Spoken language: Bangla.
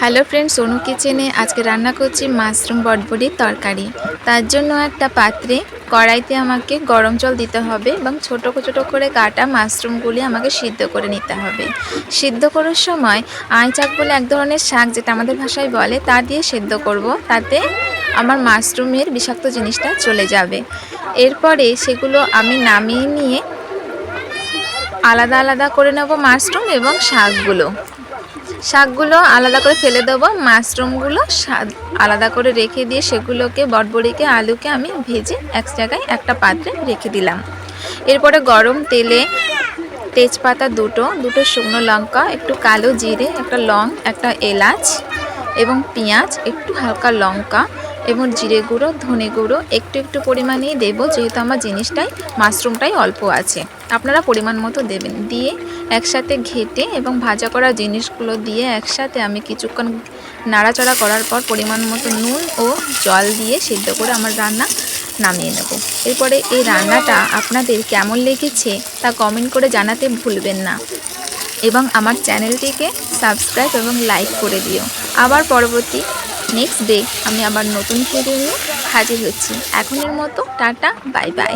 হ্যালো ফ্রেন্ডস সোনু কিচেনে আজকে রান্না করছি মাশরুম বটবড়ির তরকারি। তার জন্য একটা পাত্রে কড়াইতে আমাকে গরম জল দিতে হবে এবং ছোটো ছোটো করে কাটা মাশরুমগুলি আমাকে সিদ্ধ করে নিতে হবে। সিদ্ধ করার সময় আইচাক বলে এক ধরনের শাক যেটা আমাদের ভাষায় বলে, তা দিয়ে সিদ্ধ করব। তাতে আমার মাশরুমের বিষাক্ত জিনিসটা চলে যাবে। এরপরে সেগুলো আমি নামিয়ে নিয়ে আলাদা আলাদা করে নেব মাশরুম এবং শাকগুলো। শাকগুলো আলাদা করে ফেলে দেবো, মাশরুমগুলো আলাদা করে রেখে দিয়ে সেগুলোকে, বটবড়িকে, আলুকে আমি ভেজে এক জায়গায় একটা পাত্রে রেখে দিলাম। এরপরে গরম তেলে তেজপাতা দুটো দুটো শুকনো লঙ্কা, একটু কালো জিরে, একটা লং, একটা এলাচ এবং পেঁয়াজ, একটু হালকা লঙ্কা এবং জিরে গুঁড়ো, ধনে গুঁড়ো, একটু একটু পরিমাণেই দেবো, যেহেতু আমার জিনিসটাই, মাশরুমটাই অল্প আছে। আপনারা পরিমাণ মতো দেবেন। দিয়ে একসাথে ঘেটে এবং ভাজা করা জিনিসগুলো দিয়ে একসাথে আমি কিছুক্ষণ নাড়াচাড়া করার পর পরিমাণ মতো নুন ও জল দিয়ে সিদ্ধ করে আমার রান্না নামিয়ে নেব। এরপরে এই রান্নাটা আপনাদের কেমন লেগেছে তা কমেন্ট করে জানাতে ভুলবেন না। এবং আমার চ্যানেলটিকে সাবস্ক্রাইব এবং লাইক করে দিও। আবার পরবর্তী নেক্সট ডে আমি আবার নতুন ভিডিও নিয়ে হাজির হচ্ছি। এখনের মতো টাটা বাই বাই